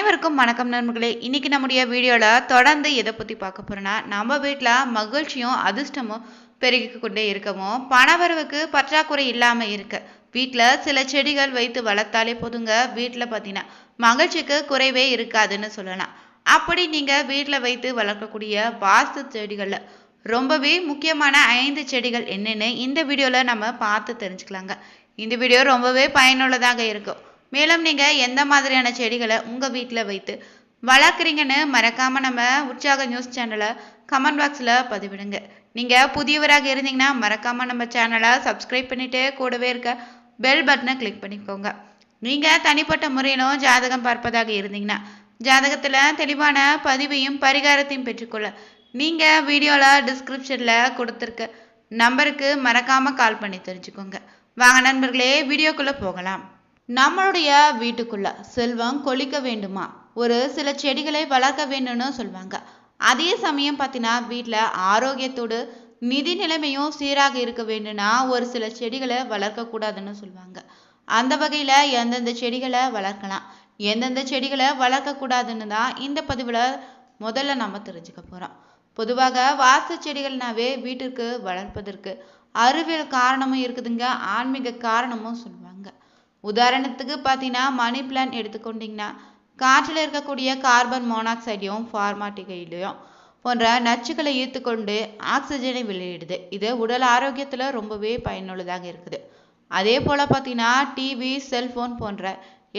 அனைவருக்கும் வணக்கம் நண்பர்களே. இன்னைக்கு நம்முடைய வீடியோவில் தொடர்ந்து எதை பற்றி பார்க்க போறோம்னா நம்ம வீட்டில் மகிழ்ச்சியும் அதிர்ஷ்டமும் பெருகி கொண்டே இருக்கவும் பணவரவுக்கு பற்றாக்குறை இல்லாமல் இருக்கு வீட்டில் சில செடிகள் வைத்து வளர்த்தாலே போதுங்க. வீட்டில் பார்த்தீங்கன்னா மகிழ்ச்சிக்கு குறைவே இருக்காதுன்னு சொல்லலாம். அப்படி நீங்கள் வீட்டில் வைத்து வளர்க்கக்கூடிய வாஸ்து செடிகளில் ரொம்பவே முக்கியமான ஐந்து செடிகள் என்னென்னு இந்த வீடியோவில் நம்ம பார்த்து தெரிஞ்சுக்கலாங்க. இந்த வீடியோ ரொம்பவே பயனுள்ளதாக இருக்கும். மேலும் நீங்கள் எந்த மாதிரியான செடிகளை உங்கள் வீட்டில் வைத்து வளர்க்குறீங்கன்னு மறக்காமல் நம்ம உற்சாக நியூஸ் சேனலை கமெண்ட் பாக்ஸில் பதிவிடுங்க. நீங்கள் புதியவராக இருந்தீங்கன்னா மறக்காமல் நம்ம சேனலை சப்ஸ்கிரைப் பண்ணிவிட்டு கூடவே இருக்க பெல் பட்டனை கிளிக் பண்ணிக்கோங்க. நீங்கள் தனிப்பட்ட முறையிலும் ஜாதகம் பார்ப்பதாக இருந்தீங்கன்னா ஜாதகத்தில் தெளிவான பதிவையும் பரிகாரத்தையும் பெற்றுக்கொள்ள நீங்கள் வீடியோவில் டிஸ்கிரிப்ஷனில் கொடுத்துருக்க நம்பருக்கு மறக்காமல் கால் பண்ணி தெரிஞ்சுக்கோங்க. வாங்க நண்பர்களே வீடியோக்குள்ளே போகலாம். நம்மளுடைய வீட்டுக்குள்ள செல்வம் கொளிக்க வேண்டுமா? ஒரு சில செடிகளை வளர்க்க வேண்டும்னு சொல்லுவாங்க அதே சமயம் பார்த்தீங்கன்னா வீட்டில் ஆரோக்கியத்தோடு நிதி நிலைமையும் சீராக இருக்க வேண்டும்னா ஒரு சில செடிகளை வளர்க்கக்கூடாதுன்னு சொல்லுவாங்க அந்த வகையில் எந்தெந்த செடிகளை வளர்க்கலாம்? எந்தெந்த செடிகளை வளர்க்கக்கூடாதுன்னு தான் இந்த பதிவில் முதல்ல நம்ம தெரிஞ்சுக்க போகிறோம் பொதுவாக வாசு செடிகள்னாவே வீட்டிற்கு வளர்ப்பதற்கு அறிவியல் காரணமும் இருக்குதுங்க ஆன்மீக காரணமும் சொல்லுவாங்க உதாரணத்துக்கு பார்த்தீங்கன்னா மணி பிளான் எடுத்துக்கொண்டிங்கன்னா காற்றில் இருக்கக்கூடிய கார்பன் மோனாக்சைடையும் ஃபார்மாட்டிகையிலையும் போன்ற நச்சுக்களை ஈர்த்துக்கொண்டு ஆக்சிஜனை வெளியிடுது. இது உடல் ஆரோக்கியத்தில் ரொம்பவே பயனுள்ளதாக இருக்குது. அதே போல் பார்த்தீங்கன்னா டிவி செல்ஃபோன் போன்ற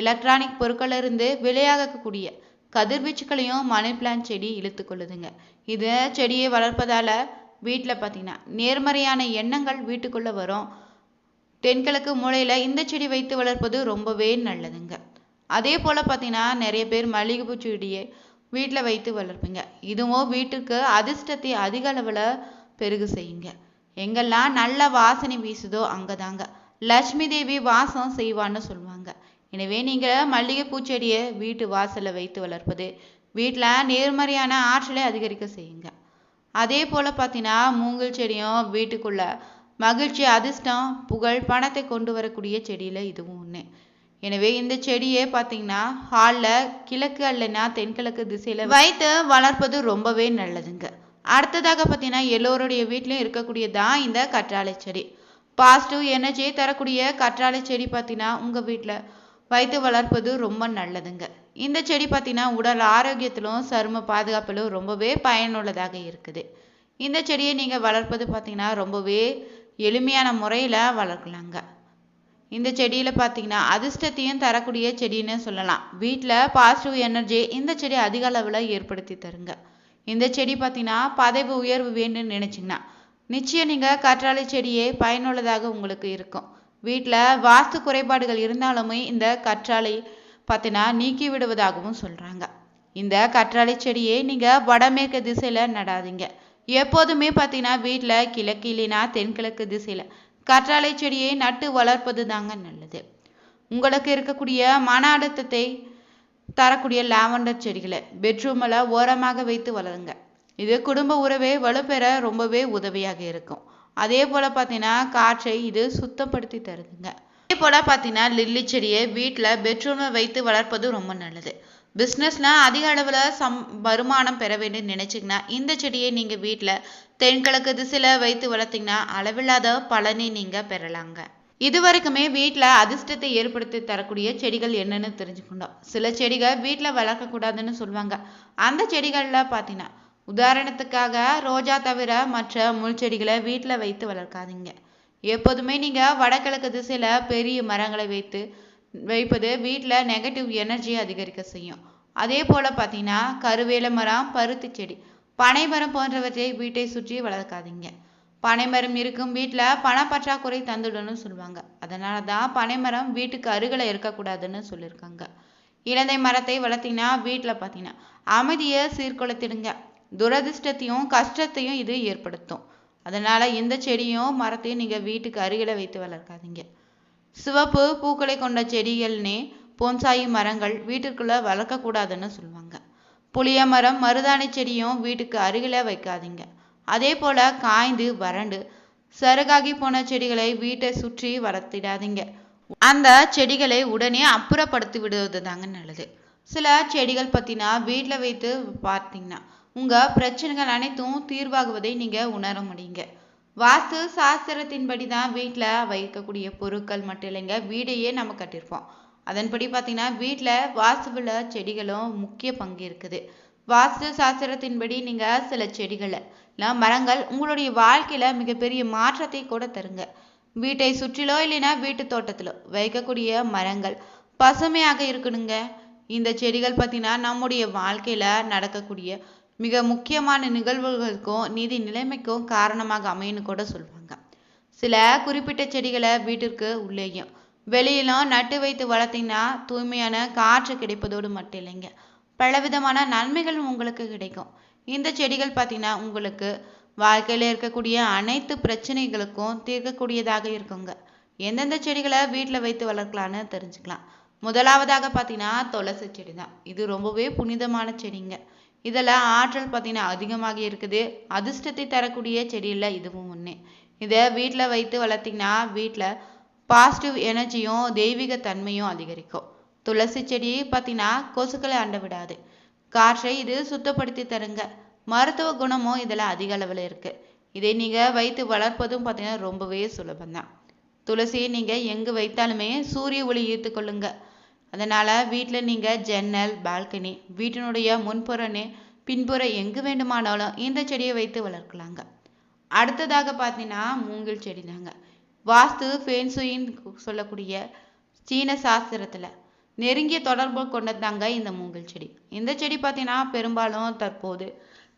எலக்ட்ரானிக் பொருட்களிலிருந்து விலையாகக்கூடிய கதிர்வீச்சுக்களையும் மணி பிளான் செடி இழுத்து கொள்ளுதுங்க இது செடியை வளர்ப்பதால் வீட்டில் பார்த்தீங்கன்னா நேர்மறையான எண்ணங்கள் வீட்டுக்குள்ளே வரும். தென்கிழக்கு மூலையில் இந்த செடி வைத்து வளர்ப்பது ரொம்பவே நல்லதுங்க. அதே போல் பார்த்தீங்கன்னா நிறைய பேர் மல்லிகைப்பூ செடியை வீட்டில் வைத்து வளர்ப்பீங்க. இதுவும் வீட்டுக்கு அதிர்ஷ்டத்தை அதிக அளவில் பெருகு செய்யுங்க. எங்கெல்லாம் நல்ல வாசனை வீசுதோ அங்கே தாங்க லட்சுமி தேவி வாசம் செய்வான்னு சொல்லுவாங்க. எனவே நீங்கள் மல்லிகைப்பூ செடியை வீட்டு வாசலில் வைத்து வளர்ப்பது வீட்டில் நேர்மறையான ஆற்றலை அதிகரிக்க செய்யுங்க. அதே போல் பார்த்தீங்கன்னா மூங்கில் செடியும் வீட்டுக்குள்ள மகிழ்ச்சி அதிர்ஷ்டம் புகழ் பணத்தை கொண்டு வரக்கூடிய செடியில் இதுவும் ஒன்று எனவே இந்த செடியே பார்த்தீங்கன்னா ஹாலில் கிழக்கு அல்லனா தென்கிழக்கு திசையில் வைத்து வளர்ப்பது ரொம்பவே நல்லதுங்க. அடுத்ததாக பார்த்தீங்கன்னா எல்லோருடைய வீட்லையும் இருக்கக்கூடியதான் இந்த கற்றாழை செடி. பாசிட்டிவ் எனர்ஜியை தரக்கூடிய கற்றாழை செடி பார்த்தீங்கன்னா உங்கள் வீட்டில் வைத்து வளர்ப்பது ரொம்ப நல்லதுங்க. இந்த செடி பார்த்தீங்கன்னா உடல் ஆரோக்கியத்திலும் சரும பாதுகாப்பிலும் ரொம்பவே பயனுள்ளதாக இருக்குது. இந்த செடியை நீங்கள் வளர்ப்பது பார்த்தீங்கன்னா ரொம்பவே எளிமையான முறையில் வளர்க்கலாங்க. இந்த செடியில் பார்த்தீங்கன்னா அதிர்ஷ்டத்தையும் தரக்கூடிய செடின்னு சொல்லலாம். வீட்டில் பாசிட்டிவ் எனர்ஜி இந்த செடி அதிக அளவில் ஏற்படுத்தி தருங்க. இந்த செடி பார்த்தீங்கன்னா பதவி உயர்வு வேண்டும்னு நினச்சிங்கன்னா நிச்சயம் நீங்கள் கற்றாழை செடியே பயனுள்ளதாக உங்களுக்கு இருக்கும். வீட்டில் வாஸ்து குறைபாடுகள் இருந்தாலுமே இந்த கற்றாழை பார்த்தீங்கன்னா நீக்கி விடுவதாகவும் சொல்கிறாங்க இந்த கற்றாழை செடியை நீங்கள் வடமேற்கு திசையில் நடாதீங்க. எப்போதுமே பார்த்தீங்கன்னா வீட்டில் கிழக்கு இல்லைனா தென்கிழக்கு திசையில். கற்றாழை செடியை நட்டு வளர்ப்பது தாங்க நல்லது. உங்களுக்கு இருக்கக்கூடிய மன அழுத்தத்தை தரக்கூடிய லாவண்டர் செடிகளை பெட்ரூமில் ஓரமாக வைத்து வளருங்க. இது குடும்ப உறவை வலுப்பெற ரொம்பவே உதவியாக இருக்கும். அதே போல் பார்த்தீங்கன்னா காற்றை இது சுத்தப்படுத்தி தருதுங்க. அதே போல் பார்த்தீங்கன்னா லில்லி செடியை வீட்டில் பெட்ரூமில் வைத்து வளர்ப்பது ரொம்ப நல்லது. பிஸ்னஸில் அதிக அளவில் சம் வருமானம் பெற வேண்டும் நினச்சிங்கன்னா இந்த செடியை நீங்கள் வீட்டில் தென்கிழக்கு திசையில் வைத்து வளர்த்தீங்கன்னா அளவில்லாத பலனை நீங்கள் பெறலாங்க. இது வரைக்குமே வீட்டில் அதிர்ஷ்டத்தை ஏற்படுத்தி தரக்கூடிய செடிகள் என்னன்னு தெரிஞ்சுக்கொண்டோம் சில செடிகள் வீட்டில் வளர்க்கக்கூடாதுன்னு சொல்லுவாங்க. அந்த செடிகளில் பார்த்தீங்கன்னா உதாரணத்துக்காக ரோஜா தவிர மற்ற முள் செடிகளை வீட்டில் வைத்து வளர்க்காதீங்க. எப்போதுமே நீங்கள் வடகிழக்கு திசையில் பெரிய மரங்களை வைத்து வைப்பது வீட்டில் நெகட்டிவ் எனர்ஜியை அதிகரிக்க செய்யும். அதே போல் பார்த்தீங்கன்னா கருவேல மரம் பருத்தி செடி பனைமரம் போன்றவற்றை வீட்டை சுற்றி வளர்க்காதீங்க. பனைமரம் இருக்கும் வீட்டில் பணப்பற்றாக்குறை தந்துடணும்னு சொல்லுவாங்க. அதனால தான் பனைமரம் வீட்டுக்கு அருகில் இருக்கக்கூடாதுன்னு சொல்லியிருக்காங்க. இலந்தை மரத்தை வளர்த்தீங்கன்னா வீட்டில் பார்த்தீங்கன்னா அமைதியை சீர்குலைத்திடுங்க. துரதிர்ஷ்டத்தையும் கஷ்டத்தையும் இது ஏற்படுத்தும். அதனால் இந்த செடியும் மரத்தையும் நீங்கள் வீட்டுக்கு அருகில் வைத்து வளர்க்காதீங்க. சிவப்பு பூக்களை கொண்ட செடிகள்னே போன்சாயி மரங்கள் வீட்டுக்குள்ளே வளர்க்கக்கூடாதுன்னு சொல்லுவாங்க. புளிய மரம் மருதாணி செடியும் வீட்டுக்கு அருகில் வைக்காதீங்க. அதே போல் காய்ந்து வறண்டு சருகாகி போன செடிகளை வீட்டை சுற்றி வளர்த்திடாதீங்க. அந்த செடிகளை உடனே அப்புறப்படுத்தி விடுவது தாங்க நல்லது. சில செடிகள் பற்றினா வீட்டில் வைத்து பார்த்தீங்கன்னா உங்கள் பிரச்சனைகள் அனைத்தும் தீர்வாகுவதை நீங்கள் உணர முடியுங்க. வாஸ்து சாஸ்திரத்தின்படி தான் வீட்டில் வைக்கக்கூடிய பொருட்கள் மட்டும் இல்லைங்க வீடையே நம்ம கட்டியிருப்போம். அதன்படி பார்த்தீங்கன்னா வீட்டில் வாஸ்துவில் செடிகளும் முக்கிய பங்கு இருக்குது. வாஸ்து சாஸ்திரத்தின்படி நீங்கள் சில செடிகளை இல்லை மரங்கள் உங்களுடைய வாழ்க்கையில் மிகப்பெரிய மாற்றத்தை கூட தருங்க. வீட்டை சுற்றிலோ இல்லைன்னா வீட்டு தோட்டத்திலோ வைக்கக்கூடிய மரங்கள் பசுமையாக இருக்கணுங்க. இந்த செடிகள் பார்த்தீங்கன்னா நம்முடைய வாழ்க்கையில் நடக்கக்கூடிய மிக முக்கியமான நிகழ்வுகளுக்கும் நிதி நிலைமைக்கும் காரணமாக அமையும்னு கூட சொல்லுவாங்க சில குறிப்பிட்ட செடிகளை வீட்டிற்கு உள்ளேயும் வெளியிலும் நட்டு வைத்து வளர்த்தீங்கன்னா தூய்மையான காற்று கிடைப்பதோடு மட்டும் இல்லைங்க. பலவிதமான நன்மைகள் உங்களுக்கு கிடைக்கும். இந்த செடிகள் பார்த்தீங்கன்னா உங்களுக்கு வாழ்க்கையில் இருக்கக்கூடிய அனைத்து பிரச்சனைகளுக்கும் தீர்க்கக்கூடியதாக இருக்குங்க. எந்தெந்த செடிகளை வீட்டில் வைத்து வளர்க்கலான்னு தெரிஞ்சுக்கலாம். முதலாவதாக பார்த்தீங்கன்னா துளசி செடி தான் இது ரொம்பவே புனிதமான செடிங்க. இதில் ஆற்றல் பார்த்தீங்கன்னா அதிகமாக இருக்குது. அதிர்ஷ்டத்தை தரக்கூடிய செடியில் இதுவும் ஒன்று இதை வீட்டில் வைத்து வளர்த்திங்கன்னா வீட்டில் பாசிட்டிவ் எனர்ஜியும் தெய்வீக தன்மையும் அதிகரிக்கும். துளசி செடி பார்த்திங்கன்னா கொசுக்களை அண்ட விடாது. காற்றை இது சுத்தப்படுத்தி தருங்க. மருத்துவ குணமும் இதில் அதிக அளவில் இருக்குது இதை நீங்கள் வைத்து வளர்ப்பதும் பார்த்திங்கன்னா ரொம்பவே சுலபம்தான். துளசியை நீங்கள் எங்கே வைத்தாலுமே சூரிய ஒளி ஈர்த்து கொள்ளுங்கள் அதனால் வீட்டில் நீங்கள் ஜன்னல் பால்கனி வீட்டினுடைய முன்புறன்னு பின்புற எங்கு வேண்டுமானாலும் இந்த செடியை வைத்து வளர்க்கலாங்க. அடுத்ததாக பார்த்தீங்கன்னா மூங்கில் செடி தாங்க வாஸ்து ஃபேன்சுயின்னு சொல்லக்கூடிய சீன சாஸ்திரத்தில் நெருங்கிய தொடர்பு கொண்டதாங்க இந்த மூங்கில் செடி. இந்த செடி பார்த்தீங்கன்னா பெரும்பாலும் தற்போது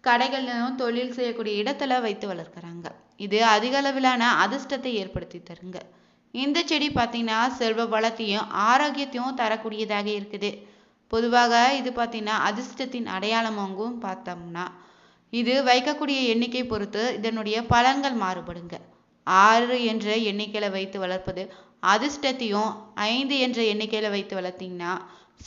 கடைகள்லையும் தொழில் செய்யக்கூடிய இடத்துல வைத்து வளர்க்குறாங்க. இது அதிக அளவிலான அதிர்ஷ்டத்தை ஏற்படுத்தி தருங்க. இந்த செடி பார்த்தீங்கன்னா செல்வ வளத்தையும் ஆரோக்கியத்தையும் தரக்கூடியதாக இருக்குது. பொதுவாக இது பார்த்தீங்கன்னா அதிர்ஷ்டத்தின் அடையாளமாகவும் பார்த்தோம்னா இது வைக்கக்கூடிய எண்ணிக்கை பொறுத்து இதனுடைய பலன்கள் மாறுபடுங்க. ஆறு என்ற எண்ணிக்கையில் வைத்து வளர்ப்பது அதிர்ஷ்டத்தையும் ஐந்து என்ற எண்ணிக்கையில் வைத்து வளர்த்தீங்கன்னா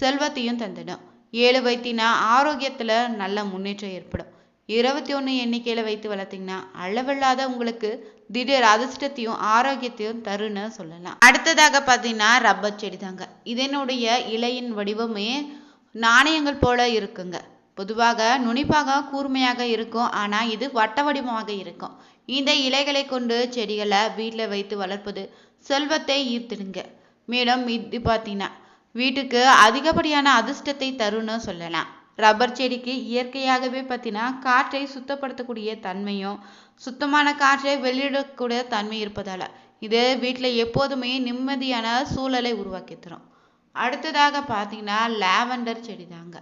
செல்வத்தையும் தந்துடும். ஏழு வைத்தீங்கன்னா ஆரோக்கியத்தில் நல்ல முன்னேற்றம் ஏற்படும். இருபத்தி ஒன்று எண்ணிக்கையில் வைத்து வளர்த்தீங்கன்னா அளவில்லாத உங்களுக்கு திடீர் அதிர்ஷ்டத்தையும் ஆரோக்கியத்தையும் தருன்னு சொல்லலாம். அடுத்ததாக பார்த்தீங்கன்னா ரப்பர் செடி தாங்க இதனுடைய இலையின் வடிவமே நாணயங்கள் போல இருக்குங்க. பொதுவாக நுனிப்பாக கூர்மையாக இருக்கும். ஆனால் இது வட்ட வடிவமாக இருக்கும். இந்த இலைகளை கொண்டு செடிகளை வீட்டில் வைத்து வளர்ப்பது செல்வத்தை ஈர்த்துடுங்க. மேலும் இது பார்த்தீங்கன்னா வீட்டுக்கு அதிகப்படியான அதிர்ஷ்டத்தை தருன்னு சொல்லலாம். ரப்பர் செடிக்கு இயற்கையாகவே பார்த்தீங்கன்னா காற்றை சுத்தப்படுத்தக்கூடிய தன்மையும் சுத்தமான காற்றை வெளியிடக்கூடிய தன்மை இருப்பதால் இது வீட்டில் எப்போதுமே நிம்மதியான சூழலை உருவாக்கி தரும் அடுத்ததாக பார்த்தீங்கன்னா லாவெண்டர் செடி தாங்க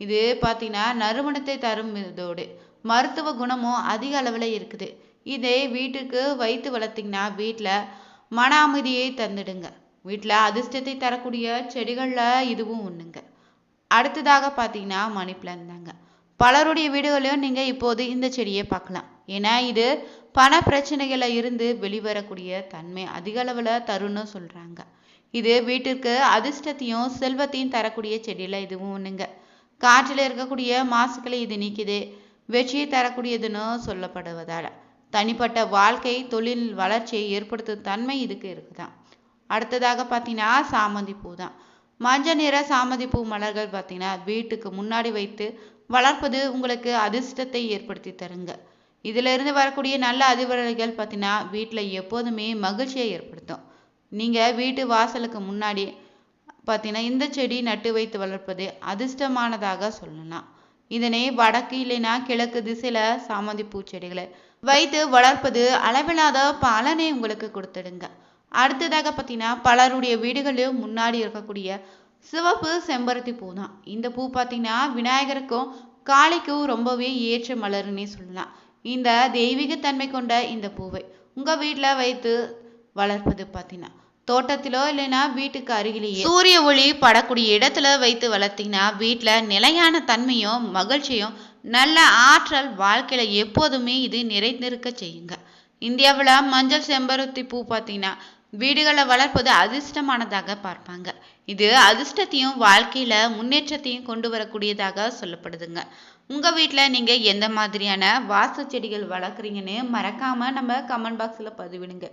இது பார்த்தீங்கன்னா நறுமணத்தை தரும் இதோடு மருத்துவ குணமும் அதிக அளவில் இருக்குது. இதை வீட்டுக்கு வைத்து வளர்த்திங்கன்னா வீட்டில் மன அமைதியை தந்துடுங்க. வீட்டில் அதிர்ஷ்டத்தை தரக்கூடிய செடிகளில் இதுவும் ஒன்றுங்க அடுத்ததாக பார்த்தீங்கன்னா மணி பிளான் தாங்க. பலருடைய வீடுகளையும் நீங்கள் இப்போது இந்த செடியை பார்க்கலாம். ஏன்னா இது பண பிரச்சனைகளில் இருந்து வெளிவரக்கூடிய தன்மை அதிக அளவில் தருன்னு சொல்கிறாங்க இது வீட்டிற்கு அதிர்ஷ்டத்தையும் செல்வத்தையும் தரக்கூடிய செடியில் இதுவும் ஒன்றுங்க காற்றில் இருக்கக்கூடிய மாசுக்களை இது நீக்குது வெற்றியை தரக்கூடியதுன்னு சொல்லப்படுவதால். தனிப்பட்ட வாழ்க்கை தொழில் வளர்ச்சியை ஏற்படுத்தும் தன்மை இதுக்கு இருக்குதான். அடுத்ததாக பார்த்தீங்கன்னா சாமந்தி பூ தான் மஞ்சள் நிற சாமதி பூ மலர்கள் பார்த்தீங்கன்னா வீட்டுக்கு முன்னாடி வைத்து வளர்ப்பது உங்களுக்கு அதிர்ஷ்டத்தை ஏற்படுத்தி தருங்க. இதிலிருந்து வரக்கூடிய நல்ல அதிர்வலைகள் பார்த்தீங்கன்னா வீட்டில் எப்போதுமே மகிழ்ச்சியை ஏற்படுத்தும். நீங்கள் வீட்டு வாசலுக்கு முன்னாடி பார்த்தீங்கன்னா இந்த செடி நட்டு வைத்து வளர்ப்பது அதிர்ஷ்டமானதாக சொல்லலாம். இதனை வடக்கு இல்லைன்னா கிழக்கு திசையில சாமந்தி பூச்செடிகளை வைத்து வளர்ப்பது அளவில்லாத பலனை உங்களுக்கு கொடுத்துடுங்க. அடுத்ததாக பார்த்தீங்கன்னா பலருடைய வீடுகளிலும் முன்னாடி இருக்கக்கூடிய சிவப்பு செம்பருத்தி பூ தான் இந்த பூ பார்த்தீங்கன்னா விநாயகருக்கும் காளிக்கும் ரொம்பவே ஏற்ற மலர்னே சொல்லலாம். இந்த தெய்வீகத்தன்மை கொண்ட இந்த பூவை உங்க வீட்டில் வைத்து வளர்ப்பது பார்த்தீங்கன்னா தோட்டத்திலோ இல்லைன்னா வீட்டுக்கு அருகிலேயே சூரிய ஒளி படக்கூடிய இடத்துல வைத்து வளர்த்தீங்கன்னா வீட்டில் நிலையான தன்மையும் மகிழ்ச்சியும் நல்ல ஆற்றல் வாழ்க்கையில எப்போதுமே இது நிறைந்திருக்க செய்யுங்க. இந்தியாவில் மஞ்சள் செம்பருத்தி பூ பார்த்தீங்கன்னா வீடுகளை வளர்ப்பது அதிர்ஷ்டமானதாக பார்ப்பாங்க. இது அதிர்ஷ்டத்தையும் வாழ்க்கையில முன்னேற்றத்தையும் கொண்டு வரக்கூடியதாக சொல்லப்படுதுங்க. உங்க வீட்டில் நீங்க எந்த மாதிரியான வாசு செடிகள் வளர்க்குறீங்கன்னு மறக்காம நம்ம கமெண்ட் பாக்ஸில் பதிவிடுங்க.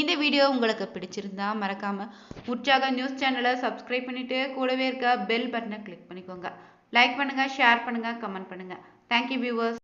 இந்த வீடியோ உங்களுக்கு பிடிச்சிருந்தா மறக்காம உற்சாக நியூஸ் சேனலை சப்ஸ்கிரைப் பண்ணிட்டு கூடவே இருக்க பெல் பட்டனை கிளிக் பண்ணிக்கோங்க. லைக் பண்ணுங்க ஷேர் பண்ணுங்க கமெண்ட் பண்ணுங்க. Thank you viewers